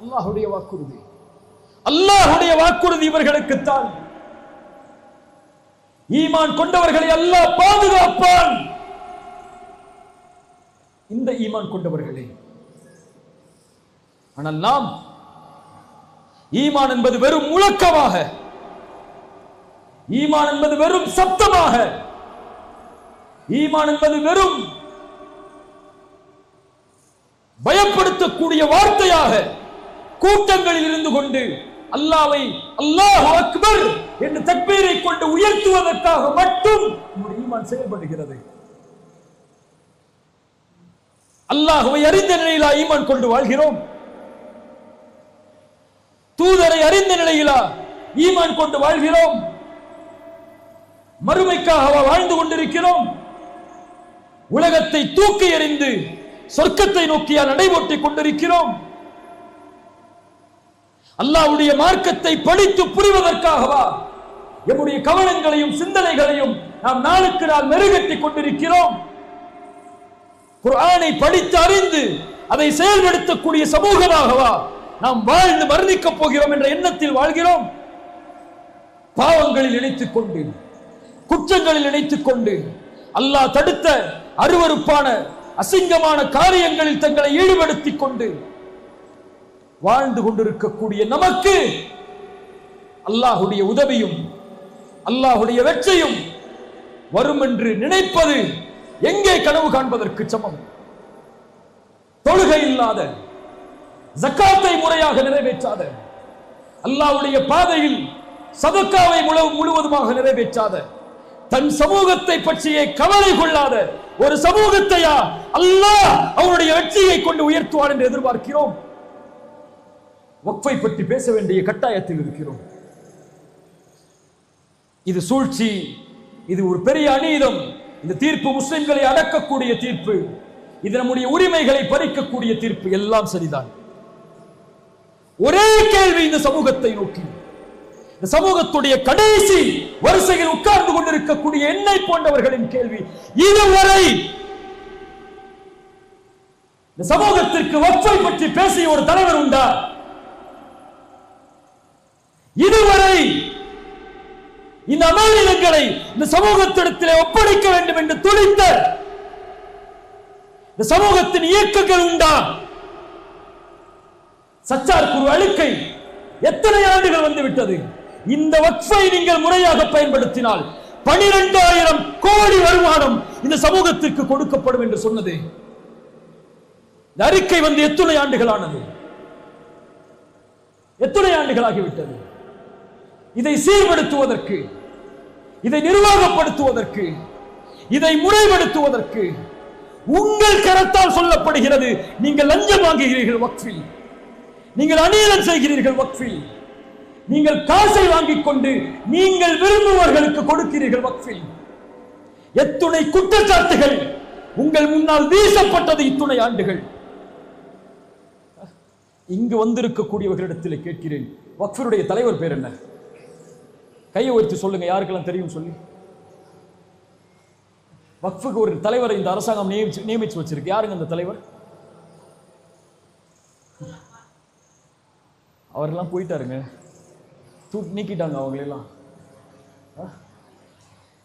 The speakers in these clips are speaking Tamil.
அல்லாஹுடைய வாக்குறுதி. அல்லாஹுடைய வாக்குறுதி இவர்களுக்குத்தான். ஈமான் கொண்டவர்களை அல்லாஹ் பாதுகாப்பான். இந்த ஈமான் கொண்டவர்களே ஆனால் நாம் ஈமான் என்பது வெறும் முழக்கமாக ஈமான் என்பது வெறும் சப்தமாக ஈமான் என்பது வெறும் பயப்படுத்தக்கூடிய வார்த்தையாக கூட்டங்களில் இருந்து கொண்டு அல்லாவை அல்லாஹ் அக்பர் என்று தக்பீரை கொண்டு உயர்த்துவதற்காக மட்டும் நம்முடைய ஈமான் செயல்படுகிறது. அல்லாஹுவை அறிந்த நிலையிலா ஈமான் கொண்டு வாழ்கிறோம்? தூதரை அறிந்த நிலையிலா ஈமான் கொண்டு வாழ்கிறோம்? மறுமைக்காக வாழ்ந்து கொண்டிருக்கிறோம்? உலகத்தை தூக்கி எறிந்து சொர்க்கத்தை நோக்கியா நடைபோட்டிக் கொண்டிருக்கிறோம்? அல்லாஹ்வுடைய மார்க்கத்தை படித்து புரிவதற்காகவா? எம்முடைய கவனங்களையும் சிந்தனைகளையும் நாம் நாளுக்கு நாள் மெருகட்டிக் கொண்டிருக்கிறோம். குரானை படித்து அறிந்து அதை செயல்படுத்தக்கூடிய சமூகமாகவா நாம் வாழ்ந்து மரணிக்கப் போகிறோம் என்ற எண்ணத்தில் வாழ்கிறோம்? பாவங்களில் இணைத்துக் கொண்டு குற்றங்களில் இணைத்துக் கொண்டு அல்லாஹ் தடுத்த அருவருப்பான அசிங்கமான காரியங்களில் தங்களை ஈடுபடுத்திக் கொண்டு வாழ்ந்து கொண்டிருக்கக்கூடிய நமக்கு அல்லாஹுடைய உதவியும் அல்லாஹுடைய வெற்றியும் வரும் என்று நினைப்பது எங்கே கனவு காண்பதற்கு சமம்? தொழுகை இல்லாத ஜக்காத்தை முறையாக நிறைவேற்றாத அல்லாவுடைய பாதையில் சதக்காவை முழுவதுமாக நிறைவேற்றாத தன் சமூகத்தை பற்றியே கவலை கொள்ளாத ஒரு சமூகத்தையா அல்லாஹ் அவருடைய வெற்றியை கொண்டு உயர்த்துவான் என்று எதிர்பார்க்கிறோம். வக்ஃபை பற்றி பேச வேண்டிய கட்டாயத்தில் இருக்கிறோம். இது சூழ்ச்சி இது ஒரு பெரிய அநீதம். இந்த தீர்ப்பு முஸ்லிம்களை அடக்கக்கூடிய தீர்ப்பு இது நம்முடைய உரிமைகளை பறிக்கக்கூடிய தீர்ப்பு எல்லாம் சரிதான். ஒரே கேள்வி இந்த சமூகத்தை நோக்கி. இந்த சமூகத்துடைய கடைசி வரிசையில் உட்கார்ந்து கொண்டிருக்கக்கூடிய என்னை போன்றவர்களின் கேள்வி இதுவரை இந்த சமூகத்திற்கு வக்ஃபை பற்றி பேசிய ஒரு தலைவர் உண்டா? இதுவரை இந்த அமானிதங்களை இந்த சமூகத்திடத்திலே ஒப்படைக்க வேண்டும் என்று துடித்த இந்த சமூகத்தின் இயக்கங்கள் உண்டா? சச்சார் குரு அழுக்கை எத்தனை ஆண்டுகள் வந்து விட்டது இந்த வக்ஃபை நீங்கள் முறையாக பயன்படுத்தினால் பனிரெண்டாயிரம் கோடி வருமானம் இந்த சமூகத்திற்கு கொடுக்கப்படும் என்று சொன்னது. இந்த அறிக்கை வந்து எத்தனை ஆண்டுகளானது எத்தனை ஆண்டுகளாகிவிட்டது இதை சீர்படுத்துவதற்கு இதை நிர்வாகப்படுத்துவதற்கு இதை முறைப்படுத்துவதற்கு உங்கள் கரத்தால் சொல்லப்படுகிறது. நீங்கள் லஞ்சம் வாங்குகிறீர்கள் வக்ஃபில். நீங்கள் அநீதம் செய்கிறீர்கள் வக்ஃபில். நீங்கள் காசை வாங்கிக் கொண்டு நீங்கள் விரும்புவர்களுக்கு கொடுக்கிறீர்கள் வக்ஃபில். எத்துணை குற்றச்சாட்டுகள் உங்கள் முன்னால் வீசப்பட்டது இத்துணை ஆண்டுகள். இங்கு வந்திருக்கக்கூடியவர்களிடத்தில் கேட்கிறேன் வக்ஃபருடைய தலைவர் பேர் என்ன? கையை உயர்த்தி சொல்லுங்க யாருக்கெல்லாம் தெரியும் சொல்லி. வக்ஃபுக்கு ஒரு தலைவரை இந்த அரசாங்கம் நியமிச்சு நியமிச்சு வச்சிருக்கு. யாருங்க அந்த தலைவர்? அவரெல்லாம் போயிட்டாருங்க. தூக்கி நீக்கிட்டாங்க அவங்களெல்லாம்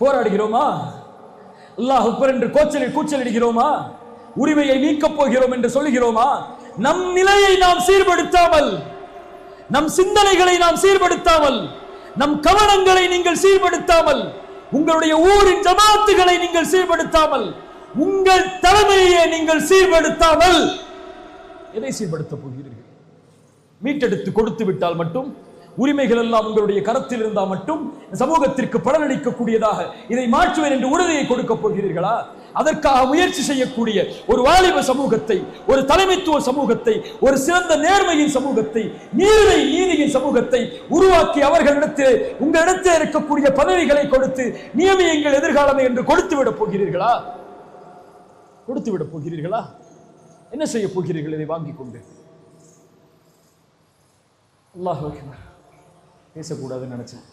போராடுகிறோமா? அல்லாஹ் அக்பர் என்று கோச்சலில் கூச்சலிடுகிறோமா? உரிமையை நீக்கப் போகிறோம் என்று சொல்லுகிறோமா? நம் நிலையை நாம் சீர்படுத்தாமல் நம் சிந்தனைகளை நாம் சீர்படுத்தாமல் நம் கவனங்களை நீங்கள் சீர்படுத்தாமல் உங்களுடைய ஊரின் ஜமாத்துகளை நீங்கள் சீர்படுத்தாமல் உங்கள் தலைமையை நீங்கள் சீர்படுத்தாமல் எதை சீர்படுத்த போகிறீர்கள்? மீட்டெடுத்து கொடுத்து விட்டால் மட்டும் உரிமைகள் எல்லாம் உங்களுடைய கரத்தில் இருந்தால் மட்டும் சமூகத்திற்கு பலனளிக்கக்கூடியதாக இதை மாற்றுவேன் என்று உறுதியை கொடுக்க போகிறீர்களா? அதற்காக முயற்சி செய்யக்கூடிய ஒரு வாலிப சமூகத்தை ஒரு தலைமைத்துவ சமூகத்தை ஒரு சிறந்த நேர்மையின் சமூகத்தை நீரை நீதியின் சமூகத்தை உருவாக்கி அவர்களிடத்தில் உங்களிடத்தில் இருக்கக்கூடிய பதவிகளை கொடுத்து நியமியங்கள் எதிர்காலமே என்று கொடுத்து விட போகிறீர்களா? கொடுத்து விட போகிறீர்களா? என்ன செய்ய போகிறீர்கள் இதை வாங்கிக் கொண்டு? அல்லாஹ் பேசக்கூடாதுன்னு நினைச்சேன்.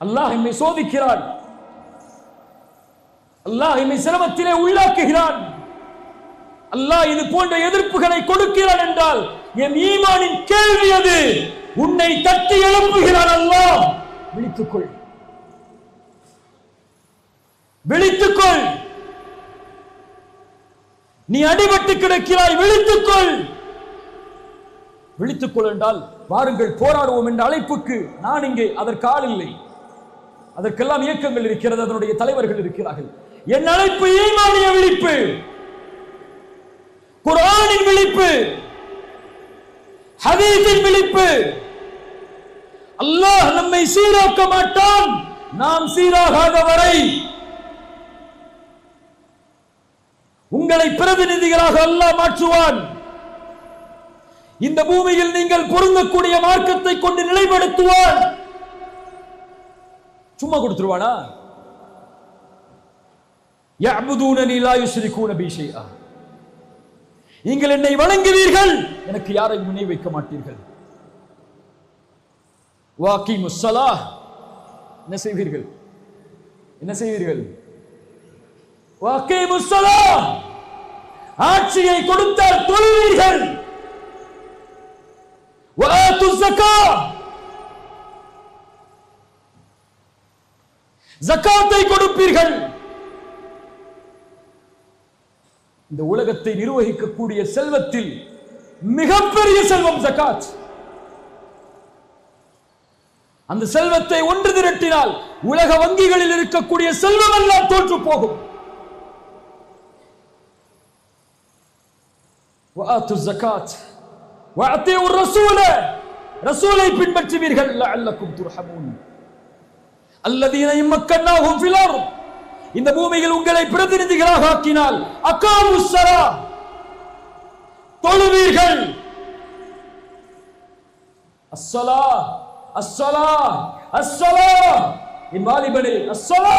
அல்லாஹ் என்னை சோதிக்கிறான். அல்லாஹ் என்னை சிரமத்திலே உள்ளாக்குகிறான். அல்லாஹ் இது போன்ற எதிர்ப்புகளை கொடுக்கிறான் என்றால் என் ஈமானின் கேள்வி அது. உன்னை தட்டி எழுப்புகிறான் அல்லாஹ். விழித்துக்கொள். விழித்துக்கொள். நீ அடிபட்டு கிடக்கிறாய் விழித்துக்கொள். விழித்துக்கொள் என்றால் வாருங்கள் போராடுவோம் என்ற அழைப்புக்கு நான் இங்கே அதற்கு ஆள் இல்லை. அதற்கெல்லாம் இயக்கங்கள் இருக்கிறது அதனுடைய தலைவர்கள் இருக்கிறார்கள். என் அழைப்பு ஈமானிய விழிப்பு. குரானின் விழிப்பு. ஹதீஸின் விழிப்பு. அல்லாஹ் நம்மை சீராக்க மாட்டான். நாம் சீராகாத வரை உங்களை பிரதிநிதிகளாக அல்லாஹ் மாற்றுவான். இந்த பூமியில் நீங்கள் பொருந்தக்கூடிய மார்க்கத்தை கொண்டு நிலைப்படுத்துவான். சும்மா கொடுத்துருவானா? நீங்கள் என்னை வணங்குவீர்கள். எனக்கு யாரையும் முன்னே வைக்க மாட்டீர்கள். வாக்கி முசலா என்ன செய்வீர்கள்? என்ன செய்வீர்கள்? வாக்கி முசலா ஆட்சியை கொடுத்தால் தொழுவீர்கள். ஜக்காத்தை கொடுப்பீர்கள். இந்த உலகத்தை நிர்வகிக்கக்கூடிய செல்வத்தில் மிகப்பெரிய செல்வம் ஜக்காத். அந்த செல்வத்தை ஒன்று திரட்டினால் உலக வங்கிகளில் இருக்கக்கூடிய செல்வம் எல்லாம் தோற்று போகும். ரசூலை. பின்பற்றுவீர்கள். அல்லக்கும் துர்ஹமூன். அல்லதீன இம்மக்கண்ணாகும் பிலாரும் இந்த பூமியில் உங்களை பிரதிநிதிகளாக ஆக்கினால் அக்காமுசரா தொழுவீர்கள். அஸ்ஸலா அஸ்ஸலா அஸ்ஸலா இம்மாலிபனே அஸ்ஸலா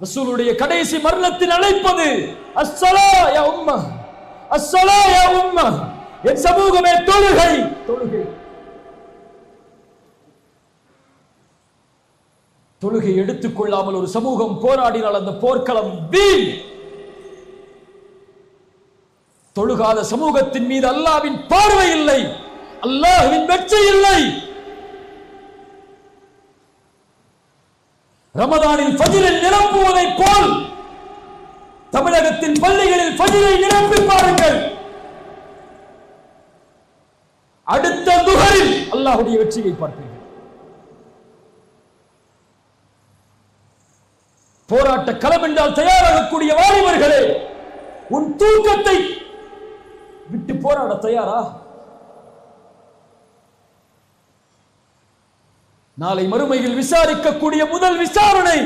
ரசூலுடைய கடைசி மரணத்தில் அழைப்பது அஸ்ஸலா யா உம்மா. அஸ்ஸலா யா உம்மா. என் சமூகமே தொழுகை. தொழுகை எடுத்துக் எடுத்துக்கொள்ளாமல் ஒரு சமூகம் போராடினால் அந்த போர்க்களம் வீண். தொழுகாத சமூகத்தின் மீது அல்லாவின் பார்வை இல்லை. அல்லாஹுவின் வெற்றி இல்லை. ரமதானில் பதிலில் நிரப்புவதைப் போல் தமிழகத்தின் பள்ளிகளில் பதிலை நிரப்பி பாருங்கள். அடுத்த துகரில் அல்லாஹுடைய வெற்றியை பார்ப்பேன். போராட்ட களம் என்றால் தயாராகக்கூடிய வாலிபர்களே உன் தூக்கத்தை விட்டு போராட தயாரா? நாளை மறுமையில் விசாரிக்கக்கூடிய முதல் விசாரணை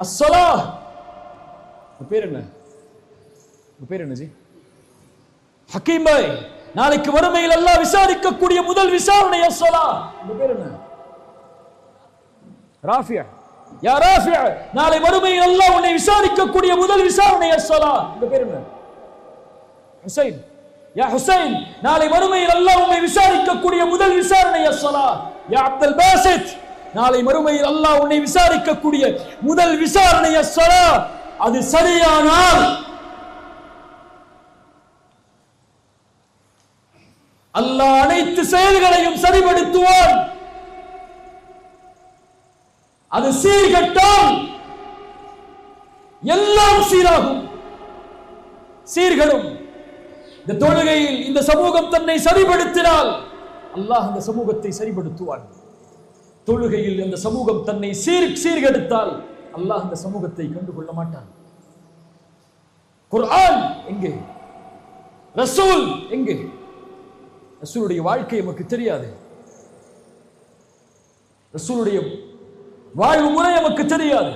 அஸ்ஸலா பேர் என்ன? பேர் என்ன ஜி ஹக்கீம் பாய் நாளைக்கு வறுமையில் எல்லாம் விசாரிக்கக்கூடிய முதல் விசாரணை அஸ்ஸலா பேர் என்ன? ராஃபியா. நாளை வறுமையில் அல்லாஹ் உன்னை விசாரிக்கக்கூடிய முதல் விசாரணை அஸ்ஸலா இந்த பேர் என்ன? ஹுசைன். யா ஹுசைன் நாளை வறுமையில் அல்லாஹ் உன்னை விசாரிக்கக்கூடிய முதல் விசாரணை அஸ்ஸலா யா அப்துல் பாசித் நாளை மறுமையில் அல்லாஹ் உன்னை விசாரிக்கக்கூடிய முதல் விசாரணை அஸ்ஸலா அது சரியானால் அல்லாஹ் அனைத்து செயல்களையும் சரிபடுத்துவான் அது சீர்கட்டால் எல்லாம் சீராகும். சீர்களும் இந்த தொழுகையில் இந்த சமூகம் தன்னை சரிபடுத்தினால் அல்லாஹ் அந்த சமூகத்தை சரிபடுத்துவான் தொழுகையில் இந்த சமூகம் தன்னை சீர் சீர்கெடுத்தால் அல்லாஹ் அந்த சமூகத்தை கண்டுகொள்ள மாட்டான். குர்ஆன் எங்கே? ரசூல் எங்கே? ரசூலுடைய வாழ்க்கை நமக்கு தெரியாது. ரசூலுடைய வாழ்வு முறை நமக்கு தெரியாது.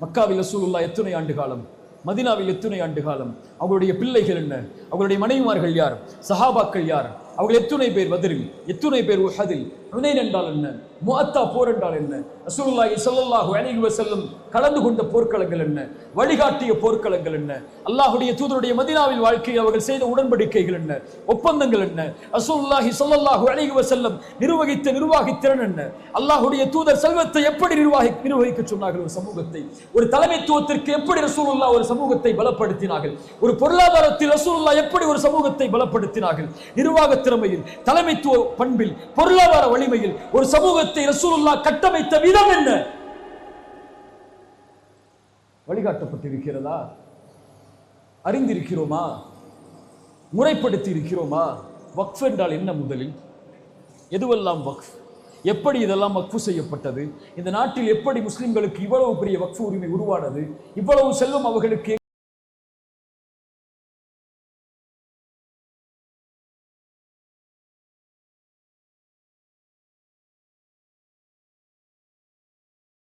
மக்காவில் ரசூலுல்லா எத்தனை ஆண்டு காலம்? மதினாவில் எத்தனை ஆண்டு காலம்? அவங்களுடைய பிள்ளைகள் என்ன? அவங்களுடைய மனைவிமார்கள் யார்? சஹாபாக்கள் யார்? அவர்கள் எத்துணை பேர் பதில் எத்துணை பேர் உஹதில்? ஹுனைன் என்றால் என்ன? முஅத்தா போர் என்றால் என்ன? ரசூலுல்லாஹி ஸல்லல்லாஹு அலைஹி வஸல்லம் கலந்து கொண்ட போர்க்களங்கள் என்ன? வழிகாட்டிய போர்க்களங்கள் என்ன? அல்லாஹ்வுடைய தூதருடைய மதீனாவில் வாழ்க்கையில் அவர்கள் செய்த உடன்படிக்கைகள் என்ன? ஒப்பந்தங்கள் என்ன? ரசூலுல்லாஹி ஸல்லல்லாஹு அலைஹி வஸல்லம் நிர்வகித்த நிர்வாகித்திறன் என்ன? அல்லாஹ்வுடைய தூதர் செல்வத்தை எப்படி நிர்வாகி நிர்வகிக்க சொன்னார்கள் ஒரு சமூகத்தை? ஒரு தலைமைத்துவத்திற்கு எப்படி ரசூலுல்லாஹ் ஒரு சமூகத்தை பலப்படுத்தினார்கள்? ஒரு பொருளாதாரத்தில் ரசூலுல்லாஹ் எப்படி ஒரு சமூகத்தை பலப்படுத்தினார்கள்? நிர்வாக திறமையில் தலைமைத்துவ பண்பில் பொருளாதார வழி வலிமையில் ஒரு சமூகத்தை ரசூலுல்லா கட்டமைத்த விதம் என்ன? வழிகாட்டப்பட்டிருக்கிறதா? அறிந்திருக்கிறோமா? முறைப்படுத்தி இருக்கிறோமா வக்ஃப் என்றால் என்ன முதலில்? எதுவெல்லாம் வக்ஃப்? எப்படி இதெல்லாம் வக்ஃபு செய்யப்பட்டது? இந்த நாட்டில் எப்படி முஸ்லிம்களுக்கு இவ்வளவு பெரிய வக்ஃபு உரிமை உருவானது? இவ்வளவு செல்வம் அவர்களுக்கு